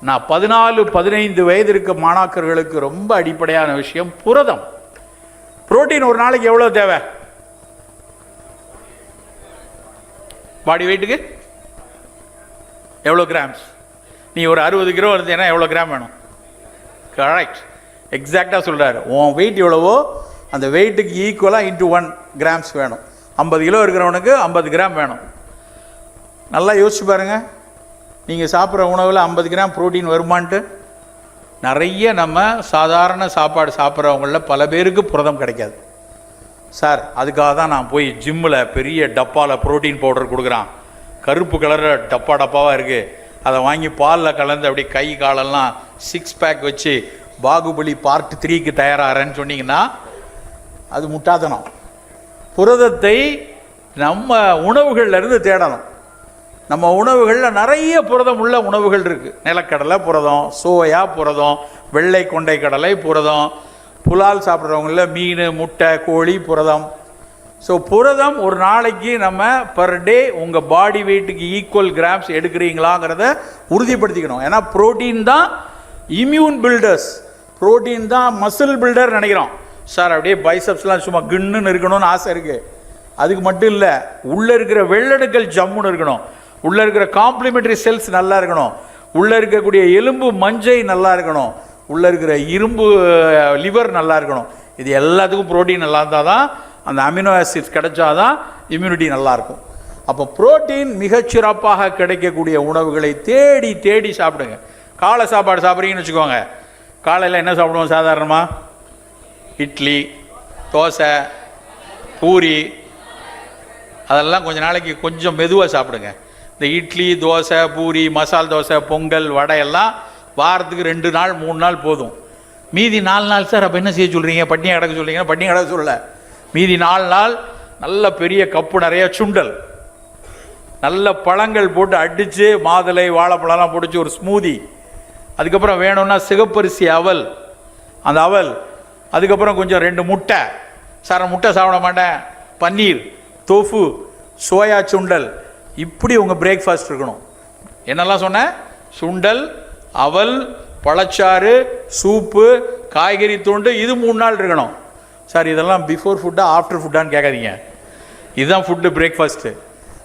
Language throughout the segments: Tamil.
நான் பதினாலு பதினைந்து வயது இருக்க மாணாக்கர்களுக்கு ரொம்ப அடிப்படையான விஷயம் புரதம். புரோட்டீன் ஒரு நாளைக்கு எவ்வளோ தேவை? பாடி வெயிட்டுக்கு எவ்வளோ கிராம்ஸ் நீ ஒரு அறுபது கிலோ இருந்தீங்கன்னா எவ்வளோ கிராம் வேணும்? கரெக்ட் எக்ஸாக்டாக சொல்கிறாரு உன் வெயிட் எவ்வளவோ அந்த வெயிட்டுக்கு ஈக்குவலாக இன்ட்டு ஒன் கிராம்ஸ் வேணும். ஐம்பது கிலோ இருக்கிறவனுக்கு ஐம்பது கிராம் வேணும். நல்லா யோசிச்சு பாருங்கள் நீங்கள் சாப்பிட்ற உணவில் ஐம்பது கிராம் புரோட்டீன் வருமான்ட்டு? நிறைய நம்ம சாதாரண சாப்பாடு சாப்பிட்றவங்களில் பல பேருக்கு புரதம் கிடைக்காது. சார் அதுக்காக தான் நான் போய் ஜிம்மில் பெரிய டப்பாவில் புரோட்டீன் பவுடர் கொடுக்குறான். கருப்பு கலரில் டப்பா டப்பாவாக இருக்குது அதை வாங்கி பாலில் கலந்து அப்படியே கை காலெல்லாம் சிக்ஸ் பேக் வச்சு பாகுபலி பார்ட் த்ரீக்கு தயாராகிறேன்னு சொன்னீங்கன்னா அது முட்டாதனம் புரதத்தை நம்ம உணவுகள்லேருந்து தேடணும். நம்ம உணவுகளில் நிறைய புரதம் உள்ள உணவுகள் இருக்குது நிலக்கடலை புரதம் சோயா புரதம் வெள்ளை கொண்டை கடலை புரதம் புலால் சாப்பிட்றவங்கள மீன் முட்டை கோழி புரதம். ஸோ புரதம் ஒரு நாளைக்கு நம்ம பர் டே உங்கள் பாடி வெயிட்டுக்கு ஈக்குவல் கிராம்ஸ் எடுக்கிறீங்களாங்கிறத உறுதிப்படுத்திக்கணும். ஏன்னா புரோட்டீன் தான் இம்யூன் பில்டர்ஸ் புரோட்டீன் தான் மசில் பில்டர் நினைக்கிறோம். சார் அப்படியே பைசப்ஸ்லாம் சும்மா கின்னுன்னு இருக்கணும்னு ஆசை இருக்குது அதுக்கு மட்டும் இல்லை உள்ளே இருக்கிற வெள்ளணுக்கள் ஜம்முன்னு இருக்கணும். உள்ளே இருக்கிற காம்ப்ளிமெண்டரி செல்ஸ் நல்லா இருக்கணும். உள்ளே இருக்கக்கூடிய எலும்பு மஞ்சை நல்லா இருக்கணும். உள்ளே இருக்கிற இரும்பு லிவர் நல்லா இருக்கணும். இது எல்லாத்துக்கும் புரோட்டீன் நல்லா இருந்தால் தான் அந்த அமினோ ஆசிட்ஸ் கிடைச்சாதான் இம்யூனிட்டி நல்லா இருக்கும். அப்போ புரோட்டீன் மிகச்சிறப்பாக கிடைக்கக்கூடிய உணவுகளை தேடி தேடி சாப்பிடுங்க. காலை சாப்பாடு சாப்பிட்றீங்கன்னு வச்சுக்கோங்க. காலையில் என்ன சாப்பிடுவோம் சாதாரணமாக இட்லி தோசை பூரி. அதெல்லாம் கொஞ்சம் நாளைக்கு கொஞ்சம் மெதுவாக சாப்பிடுங்க. இந்த இட்லி தோசை பூரி மசால் தோசை பொங்கல் வடை எல்லாம் வாரத்துக்கு ரெண்டு நாள் மூணு நாள் போதும். மீதி நாலு நாள் சார் அப்போ என்ன செய்ய சொல்கிறீங்க பட்டினி கிடக்க சொல்கிறீங்கன்னா பட்டினி கிடக்க சொல்ல மீதி நாலு நாள் நல்ல பெரிய கப்பு நிறைய சுண்டல். நல்ல பழங்கள் போட்டு அடித்து மாதுளை வாழைப்பழம்லாம் பிடிச்சி ஒரு ஸ்மூதி அதுக்கப்புறம் வேணும்னா சிகப்பரிசி அவல். அந்த அவல். அதுக்கப்புறம் கொஞ்சம் ரெண்டு முட்டை. சார் முட்டை சாப்பிட மாட்டேன். பன்னீர் தோஃபு சோயா சுண்டல். இப்படி உங்கள் பிரேக்ஃபாஸ்ட் இருக்கணும். என்னெல்லாம் சொன்னேன் சுண்டல் அவல் பழச்சாறு சூப்பு காய்கறி துண்டு இது மூணு நாள் இருக்கணும். சார் இதெல்லாம் பிஃபோர் ஃபுட்டா ஆஃப்டர் ஃபுட்டான்னு கேட்காதீங்க. இதுதான் ஃபுட்டு பிரேக்ஃபாஸ்ட்டு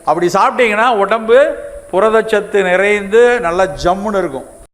அப்படி சாப்பிட்டீங்கன்னா உடம்பு புரதச்சத்து நிறைந்து நல்லா ஜம்முன்னு இருக்கும்.